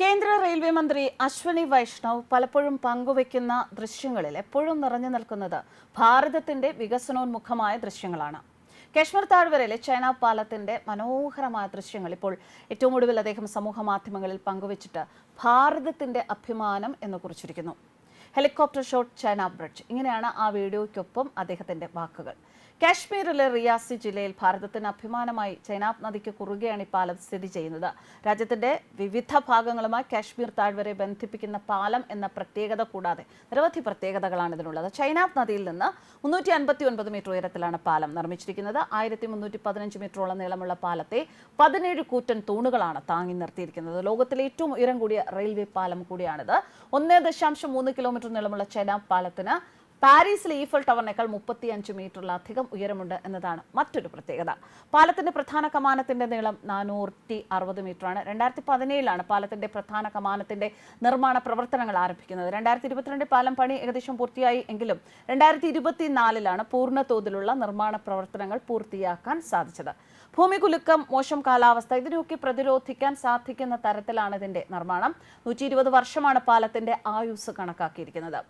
കേന്ദ്ര റെയിൽവേ മന്ത്രി അശ്വനി വൈഷ്ണവ് പലപ്പോഴും പങ്കുവയ്ക്കുന്ന ദൃശ്യങ്ങളിൽ എപ്പോഴും നിറഞ്ഞു നിൽക്കുന്നത് ഭാരതത്തിന്റെ വികസനോന്മുഖമായ ദൃശ്യങ്ങളാണ്. കശ്മീർ താഴ്വരയിലെ ചൈന പാലത്തിന്റെ മനോഹരമായ ദൃശ്യങ്ങൾ ഇപ്പോൾ ഏറ്റവും ഒടുവിൽ അദ്ദേഹം സമൂഹ മാധ്യമങ്ങളിൽ പങ്കുവച്ചിട്ട് ഭാരതത്തിന്റെ അഭിമാനം എന്ന് കുറിച്ചിരിക്കുന്നു. Helicopter shot Chenab bridge. ഇങ്ങനെയാണ് ആ വീഡിയോയ്ക്കൊപ്പം അദ്ദേഹത്തിന്റെ വാക്കുകൾ. കാശ്മീരിലെ റിയാസി ജില്ലയിൽ ഭാരതത്തിന് അഭിമാനമായി ചൈനാബ് നദിക്ക് കുറുകെയാണ് ഈ പാലം സ്ഥിതി ചെയ്യുന്നത്. രാജ്യത്തിന്റെ വിവിധ ഭാഗങ്ങളുമായി കാശ്മീർ താഴ്വരെ ബന്ധിപ്പിക്കുന്ന പാലം എന്ന പ്രത്യേകത കൂടാതെ നിരവധി പ്രത്യേകതകളാണ് ഇതിനുള്ളത്. ചൈനാബ് നദിയിൽ നിന്ന് മുന്നൂറ്റി അൻപത്തി ഒൻപത് മീറ്റർ ഉയരത്തിലാണ് പാലം നിർമ്മിച്ചിരിക്കുന്നത്. ആയിരത്തി മുന്നൂറ്റി പതിനഞ്ച് മീറ്ററോളം നീളമുള്ള പാലത്തെ പതിനേഴ് കൂറ്റൻ തൂണുകളാണ് താങ്ങി നിർത്തിയിരിക്കുന്നത്. ലോകത്തിലെ ഏറ്റവും ഉയരം കൂടിയ റെയിൽവേ പാലം കൂടിയാണിത്. ഒന്നേ ദശാംശം മൂന്ന് കിലോമീറ്റർ നീളമുള്ള ചൈനാബ് പാലത്തിന് പാരീസിലെ ഈഫൽ ടവറിനേക്കാൾ മുപ്പത്തിയഞ്ച് മീറ്ററിലധികം ഉയരമുണ്ട് എന്നതാണ് മറ്റൊരു പ്രത്യേകത. പാലത്തിന്റെ പ്രധാന കമാനത്തിന്റെ നീളം നാനൂറ്റി അറുപത് മീറ്ററാണ്. രണ്ടായിരത്തി പതിനേഴിലാണ് പാലത്തിന്റെ പ്രധാന കമാനത്തിന്റെ നിർമ്മാണ പ്രവർത്തനങ്ങൾ ആരംഭിക്കുന്നത്. രണ്ടായിരത്തി ഇരുപത്തിരണ്ട് പാലം പണി ഏകദേശം പൂർത്തിയായി എങ്കിലും രണ്ടായിരത്തി ഇരുപത്തിനാലിലാണ് പൂർണ തോതിലുള്ള നിർമ്മാണ പ്രവർത്തനങ്ങൾ പൂർത്തിയാക്കാൻ സാധിച്ചത്. ഭൂമികുലുക്കം മോശം കാലാവസ്ഥ ഇതിനൊക്കെ പ്രതിരോധിക്കാൻ സാധിക്കുന്ന തരത്തിലാണ് ഇതിന്റെ നിർമ്മാണം. നൂറ്റി വർഷമാണ് പാലത്തിന്റെ ആയുസ് കണക്കാക്കിയിരിക്കുന്നത്.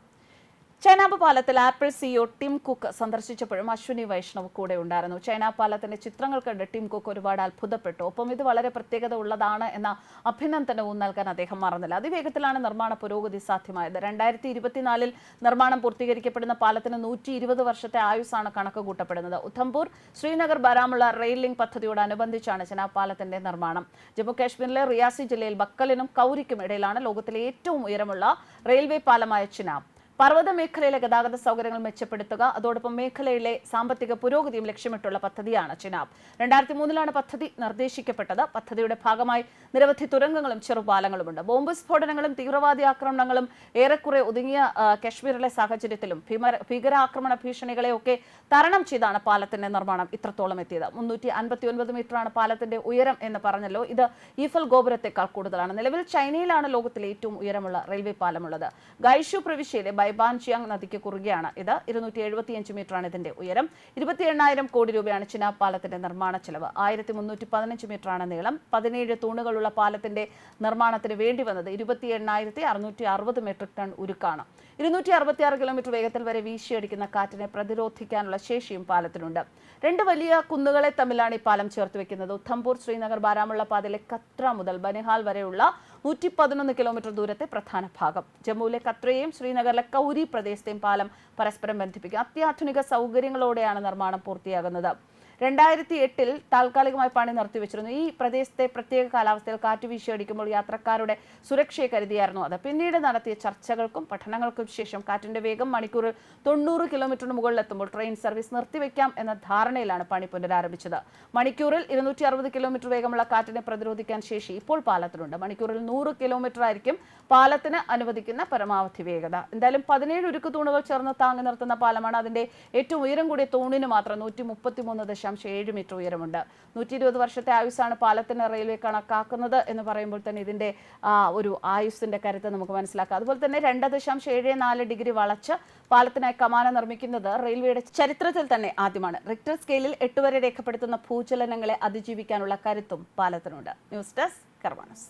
ചൈനാബ് പാലത്തിൽ ആപ്പിൾ സിഇഒ ടിം കുക്ക് സന്ദർശിച്ചപ്പോഴും അശ്വിനി വൈഷ്ണവ് കൂടെ ഉണ്ടായിരുന്നു. ചൈന പാലത്തിന്റെ ചിത്രങ്ങൾ കണ്ട് ടിം കുക്ക് ഒരുപാട് അത്ഭുതപ്പെട്ടു. ഒപ്പം ഇത് വളരെ പ്രത്യേകത ഉള്ളതാണ് എന്ന അഭിനന്ദനവും നൽകാൻ അദ്ദേഹം മറന്നില്ല. അതിവേഗത്തിലാണ് നിർമ്മാണ പുരോഗതി സാധ്യമായത്. രണ്ടായിരത്തി ഇരുപത്തിനാലിൽ നിർമ്മാണം പൂർത്തീകരിക്കപ്പെടുന്ന പാലത്തിന് നൂറ്റി ഇരുപത് വർഷത്തെ ആയുസാണ് കണക്ക് കൂട്ടപ്പെടുന്നത് ഉധംപൂർ ശ്രീനഗർ ബാരാമുള്ള റെയിൽ ലിങ്ക് പദ്ധതിയോടനുബന്ധിച്ചാണ് ചൈനാ പാലത്തിന്റെ നിർമ്മാണം. ജമ്മു കാശ്മീരിലെ റിയാസി ജില്ലയിൽ ബക്കലിനും കൗരിക്കും ഇടയിലാണ് ലോകത്തിലെ ഏറ്റവും ഉയരമുള്ള റെയിൽവേ പാലമായ ചിനാബ്. പർവത മേഖലയിലെ ഗതാഗത സൗകര്യങ്ങൾ മെച്ചപ്പെടുത്തുക അതോടൊപ്പം മേഖലയിലെ സാമ്പത്തിക പുരോഗതിയും ലക്ഷ്യമിട്ടുള്ള പദ്ധതിയാണ് ചിനാബ്. രണ്ടായിരത്തി മൂന്നിലാണ് പദ്ധതി നിർദ്ദേശിക്കപ്പെട്ടത്. പദ്ധതിയുടെ ഭാഗമായി നിരവധി തുരങ്കങ്ങളും ചെറുപാലങ്ങളുമുണ്ട്. ബോംബ് സ്ഫോടനങ്ങളും തീവ്രവാദി ആക്രമണങ്ങളും ഏറെക്കുറെ ഒതുങ്ങിയ കശ്മീരിലെ സാഹചര്യത്തിലും ഭീകരാക്രമണ ഭീഷണികളെയൊക്കെ തരണം ചെയ്താണ് പാലത്തിന്റെ നിർമ്മാണം ഇത്രത്തോളം എത്തിയത്. മുന്നൂറ്റി അൻപത്തി ഒൻപത് മീറ്ററാണ് പാലത്തിന്റെ ഉയരം എന്ന് പറഞ്ഞല്ലോ. ഇത് ഈഫൽ ഗോപുരത്തെക്കാൾ കൂടുതലാണ്. നിലവിൽ ചൈനയിലാണ് ലോകത്തിലെ ഏറ്റവും ഉയരമുള്ള റെയിൽവേ പാലമുള്ളത്. ഗൈഷു പ്രവിശ്യയിലെ ബൈബാൻ ചിയാങ് നദിക്ക് കുറുകെയാണ്. ഇത് ഇരുന്നൂറ്റി എഴുപത്തിയഞ്ച് മീറ്ററാണ് ഇതിന്റെ ഉയരം. ഇരുപത്തി എണ്ണായിരം കോടി രൂപയാണ് ചിനാബ് പാലത്തിന്റെ നിർമ്മാണ ചെലവ്. ആയിരത്തി മുന്നൂറ്റി പതിനഞ്ച് മീറ്ററാണ് നീളം. പതിനേഴ് തൂണുകളുള്ള പാലത്തിന്റെ നിർമ്മാണത്തിന് വേണ്ടി വന്നത് ഇരുപത്തി എണ്ണായിരത്തി അറുന്നൂറ്റി അറുപത് മെട്രിക് ടൺ ഉരുക്കാണ്. ഇരുന്നൂറ്റി അറുപത്തിയാറ് കിലോമീറ്റർ വേഗത്തിൽ വരെ വീശിയടിക്കുന്ന കാറ്റിനെ പ്രതിരോധിക്കാനുള്ള ശേഷിയും പാലത്തിനുണ്ട്. രണ്ട് വലിയ കുന്നുകളെ തമ്മിലാണ് ഈ പാലം ചേർത്ത് വെക്കുന്നത്. ഉദ്ധംപൂർ ശ്രീനഗർ ബാരാമുള്ള പാതയിലെ കത്ര മുതൽ ബനിഹാൽ വരെയുള്ള നൂറ്റി പതിനൊന്ന് കിലോമീറ്റർ ദൂരത്തെ പ്രധാന ഭാഗം. ജമ്മുവിലെ കത്രയെയും ശ്രീനഗറിലെ കൗരി പ്രദേശത്തെയും പാലം പരസ്പരം ബന്ധിപ്പിക്കും. അത്യാധുനിക സൗകര്യങ്ങളോടെയാണ് നിർമ്മാണം പൂർത്തിയാകുന്നത്. രണ്ടായിരത്തി എട്ടിൽ താൽക്കാലികമായി പണി നിർത്തിവെച്ചിരുന്നു. ഈ പ്രദേശത്തെ പ്രത്യേക കാലാവസ്ഥയിൽ കാറ്റ് വീശിയടിക്കുമ്പോൾ യാത്രക്കാരുടെ സുരക്ഷയെ കരുതിയായിരുന്നു അത്. പിന്നീട് നടത്തിയ ചർച്ചകൾക്കും പഠനങ്ങൾക്കും ശേഷം കാറ്റിന്റെ വേഗം മണിക്കൂറിൽ തൊണ്ണൂറ് കിലോമീറ്ററിന് മുകളിലെത്തുമ്പോൾ ട്രെയിൻ സർവീസ് നിർത്തിവെക്കാം എന്ന ധാരണയിലാണ് പണി പുനരാരംഭിച്ചത് മണിക്കൂറിൽ ഇരുന്നൂറ്റി അറുപത് കിലോമീറ്റർ വേഗമുള്ള കാറ്റിനെ പ്രതിരോധിക്കാൻ ശേഷി ഇപ്പോൾ പാലത്തിനുണ്ട് മണിക്കൂറിൽ നൂറ് കിലോമീറ്റർ ആയിരിക്കും പാലത്തിന് അനുവദിക്കുന്ന പരമാവധി വേഗത. എന്തായാലും പതിനേഴ് ഉരുക്ക് തൂണുകൾ ചേർന്ന് താങ്ങി നിർത്തുന്ന പാലമാണ് അതിന്റെ ഏറ്റവും ഉയരം കൂടിയ തൂണിന് മാത്രം നൂറ്റി മുപ്പത്തി മൂന്ന് ദശാംശം ഏഴ് മീറ്റർ ഉയരമുണ്ട്. നൂറ്റി ഇരുപത് വർഷത്തെ ആയുസ്സാണ് പാലത്തിന് റെയിൽവേ കണക്കാക്കുന്നത് എന്ന് പറയുമ്പോൾ തന്നെ ഇതിന്റെ ഒരു ആയുസ്സിന്റെ കരുത്ത് നമുക്ക് മനസ്സിലാക്കാം. അതുപോലെ തന്നെ രണ്ട് ദശാംശം ഏഴ് നാല് ഡിഗ്രി വളച്ച് പാലത്തിനായി കമാന നിർമ്മിക്കുന്നത് റെയിൽവേയുടെ ചരിത്രത്തിൽ തന്നെ ആദ്യമാണ്. റിക്ടർ സ്കെയിലിൽ എട്ട് വരെ രേഖപ്പെടുത്തുന്ന ഭൂചലനങ്ങളെ അതിജീവിക്കാനുള്ള കരുത്തും പാലത്തിനുണ്ട്. News desk കർമാനസ്.